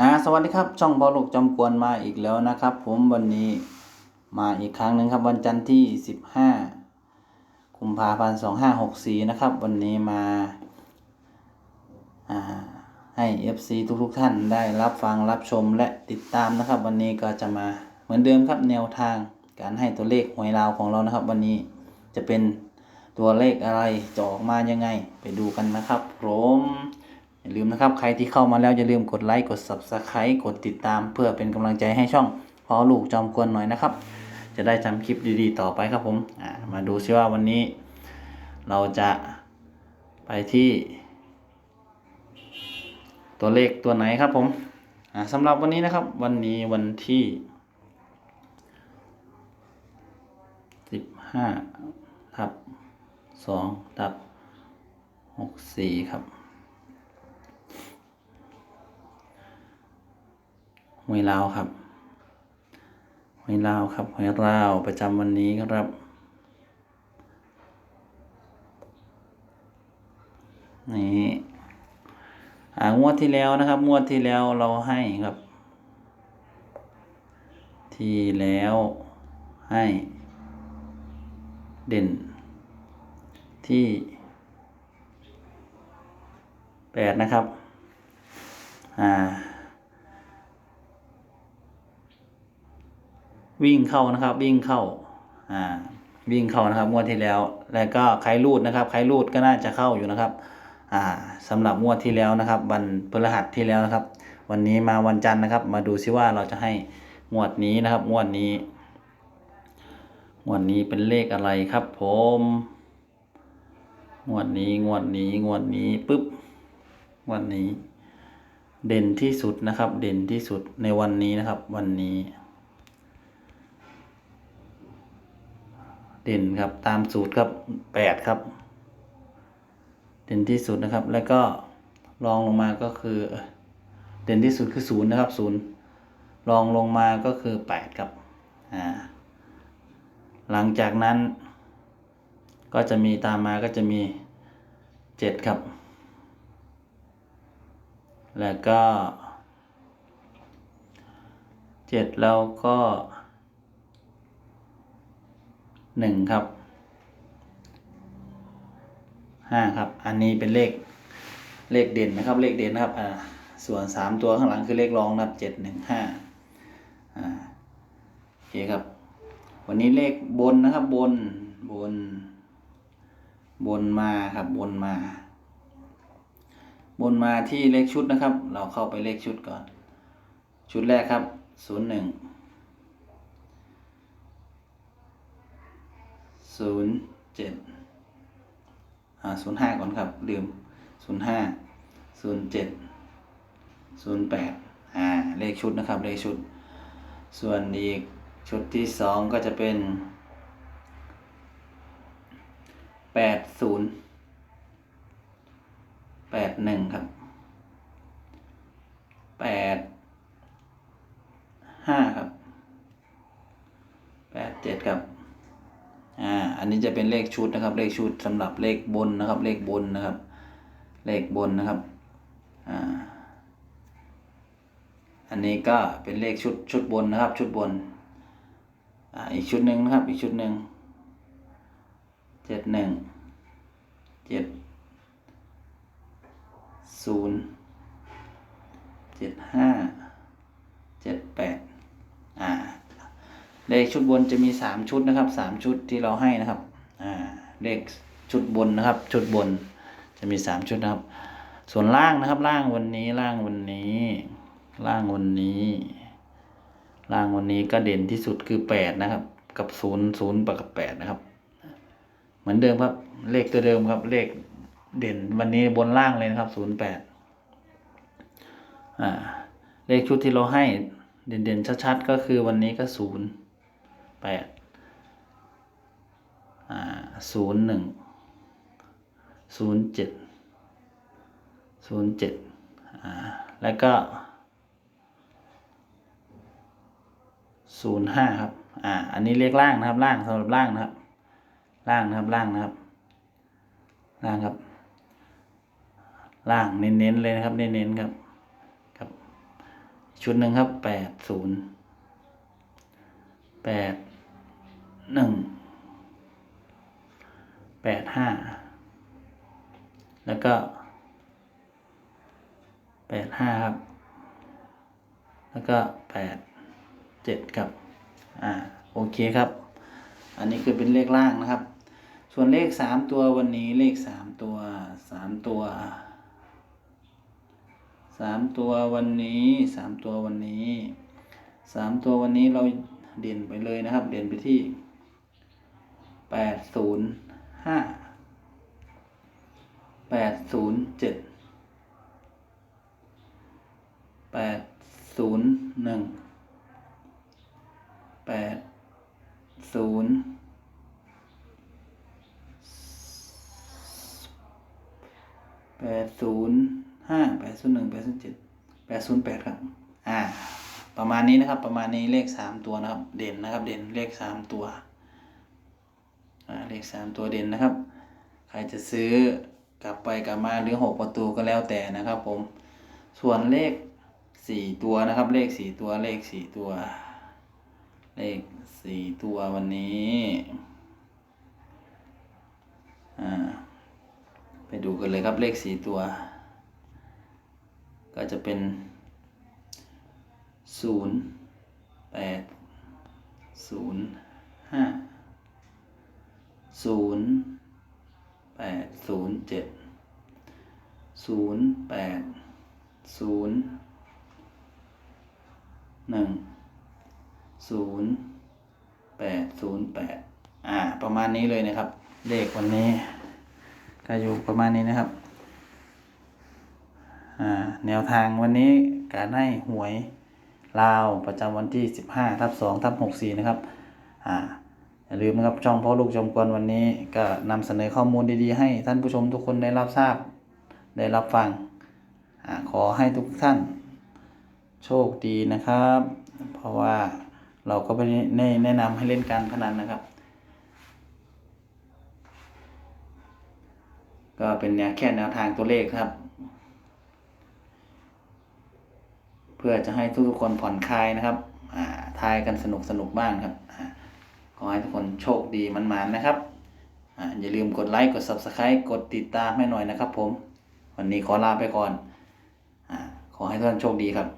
อ่าสวัสดีครับช่องบอลูกจอมกวนมาอีกแล้วนะครับ ผมวันนี้มาอีกครั้งหนึ่งครับ วันจันทร์ที่ 15กุมภาพันธ์2564 นะครับ วันนี้มาอ่าให้ FC ทุกๆท่านได้รับฟังรับชมและติดตามนะครับ วันนี้ก็จะมาเหมือนเดิมครับแนวทางการให้ตัวเลขหวยลาวของเรานะครับ วันนี้จะเป็นตัวเลขอะไรจะออกมายังไง ไปดูกันนะครับผม ลืมนะครับ ใครที่เข้ามาแล้วอย่าลืมกดไลค์กด Subscribe กดติดตาม เพื่อเป็นกำลังใจให้ช่องพอลูกจอมกวนหน่อยนะครับ จะได้จำคลิปดีๆ ต่อไปครับผมมาดูซิว่าวันนี้ เราจะไปที่ ตัวเลขตัวไหนครับผมอ่าสำหรับวันนี้นะครับ วันนี้วันที่สิบห้าทับสองทับหกสี่ครับ วยลาวครับหวยลาวครับหวยลาวประจำวันนี้ครับนี่อ่างวดที่แล้วนะครับ งวดที่แล้วเราให้ครับ ที่แล้วให้ เด่น ที่แปดนะครับ อ่า วิ่งเข้านะครับ วิ่งเข้าอ่าวิ่งเข้านะครับงวดที่แล้ว แล้วก็ใครรูดนะครับ ใครรูดก็น่าจะเข้าอยู่นะครับ อ่าสำหรับงวดที่แล้วนะครับ วันพฤหัสที่แล้วนะครับ วันนี้มาวันจันทร์นะครับ มาดูซิว่าเราจะให้งวดนี้นะครับงวดนี้งวดนี้เป็นเลขอะไรครับ ผมงวดนี้งวดนี้งวดนี้ปุ๊บงวดนี้ เด่นที่สุดนะครับ เด่นที่สุดในวันนี้นะครับ วันนี้ เด่นครับตามสูตรครับแปดครับ เด่นที่สุดนะครับ แล้วก็รองลงมาก็คือเด่นที่สุดคือศูนย์นะครับศูนย์รองลงมาก็คือแปดครับอ่าหลังจากนั้น ก็จะมีตามมาก็จะมีเจ็ดครับ แล้วก็เจ็ดแล้วก็ หนึ่งครับห้าครับ อันนี้เป็นเลขเลขเด่นนะครับ เลขเด่นนะครับ อ่า ส่วนสามตัวข้างหลังคือเลขรองนะครับเจ็ดหนึ่งห้าอ่าโอเคครับ วันนี้เลขบนนะครับบนบน บนมาครับบนมา บนมาที่เลขชุดนะครับ เราเข้าไปเลขชุดก่อน ชุดแรกครับศูนย์หนึ่ง ศูนย์เจ็ดอ่าศูนย์ห้าก่อนครับ ลืมศูนย์ห้าศูนย์เจ็ดศูนย์แปดอ่า เลขชุดนะครับ เลขชุด ส่วนอีกชุดที่สองก็จะเป็นแปดศูนย์แปดหนึ่งครับ แปดห้าครับ แปดเจ็ดครับ อ่า อันนี้จะ เลขชุดนะครับ เลขชุดสำหรับเลขบนนะครับ เลขบนนะครับ เลขบนนะครับอ่าอันนี้ก็เป็นเลขชุดชุดบนนะครับ ชุดบนอ่าอีกชุดหนึ่งนะครับ อีกชุดหนึ่งเจ็ดหนึ่งเจ็ดศูนย์เจ็ดห้าเจ็ดแปดอ่าเลขชุดบนจะมีสามชุดนะครับสามชุดที่เราให้นะครับ เลขชุดบนนะครับ ชุดบนจะมีสามชุดนะครับ ส่วนล่างนะครับ ล่างวันนี้ล่างวันนี้ ล่างวันนี้ ล่างวันนี้ก็เด่นที่สุดคือแปดนะครับ กับศูนย์ศูนย์กับแปดนะครับ เหมือนเดิมครับ เลขตัวเดิมครับ เลขเด่นวันนี้บนล่างเลยนะครับศูนย์แปดอ่า เลขชุดที่เราให้เด่นๆชัดๆก็คือวันนี้ก็ศูนย์แปด ศูนย์หนึ่งศูนย์เจ็ดศูนย์เจ็ดอ่าแล้วก็ศูนย์ห้าครับ อ่า อันนี้เลขล่างนะครับ ล่างสำหรับล่างนะครับ ล่างนะครับ ล่างนะครับ ล่างครับ ล่างเน้นๆเลยนะครับ เน้นๆครับ ครับ ชุดหนึ่งครับแปดศูนย์แปดหนึ่ง แปดห้าแล้วก็แปดห้าครับ แล้วก็แปดเจ็ดครับ อ่า โอเคครับ อันนี้คือเป็นเลขล่างนะครับ ส่วนเลขสามตัววันนี้เลขสามตัวสามตัวสามตัววันนี้สามตัววันนี้สามตัววันนี้เราเด่นไปเลยนะครับ เด่นไปที่แปดศูนย์ ห้าแปดศูนย์เจ็ดแปดศูนย์หนึ่งแปดศูนย์แปดศูนย์ห้าแปดศูนย์หนึ่งแปดศูนย์เจ็ดแปดศูนย์แปดครับ อ่า ประมาณนี้นะครับ ประมาณนี้เลขสามตัวนะครับ เด่นนะครับ เด่นเลขสามตัว เลขสามตัวเด่นนะครับ ใครจะซื้อกลับไปกลับมาหรือหกประตูก็แล้วแต่นะครับ ผม ส่วนเลขสี่ตัวนะครับ เลขสี่ตัวเลขสี่ตัว เลขสี่ตัววันนี้อ่าไปดูกันเลยครับเลขสี่ตัว ก็จะเป็นศูนย์แปดศูนย์ห้า ศูนย์แปดศูนย์เจ็ดศูนย์แปดศูนย์หนึ่งศูนย์แปดศูนย์แปดอ่า ประมาณนี้เลยนะครับ เลขวันนี้ ก็อยู่ประมาณนี้นะครับ อ่า แนวทางวันนี้การให้หวยลาวประจำวันที่ 15ทับ2ทับ64 นะครับ อ่า อย่าลืมนะครับช่องพ่อลูกจอมกวนวันนี้ก็นำเสนอข้อมูลดีๆ ให้ท่านผู้ชมทุกคนได้รับทราบ ได้รับฟังอขอให้ทุกท่าน โชคดีนะครับ เพราะว่าเราก็ไม่ได้แนะนำให้เล่นการพนันนะครับ ก็เป็นแนวแค่แนวทางตัวเลขครับ เพื่อจะให้ทุกๆคนผ่อนคลายนะครับอ่าทายกันสนุกสนุกบ้างครับ ขอให้ทุกคนโชคดีมันๆนะครับอ่าอย่าลืมกดไลค์กด Subscribe กดติดตามให้หน่อยนะครับผม วันนี้ขอลาไปก่อนอ่าขอให้ทุกท่านโชคดีครับ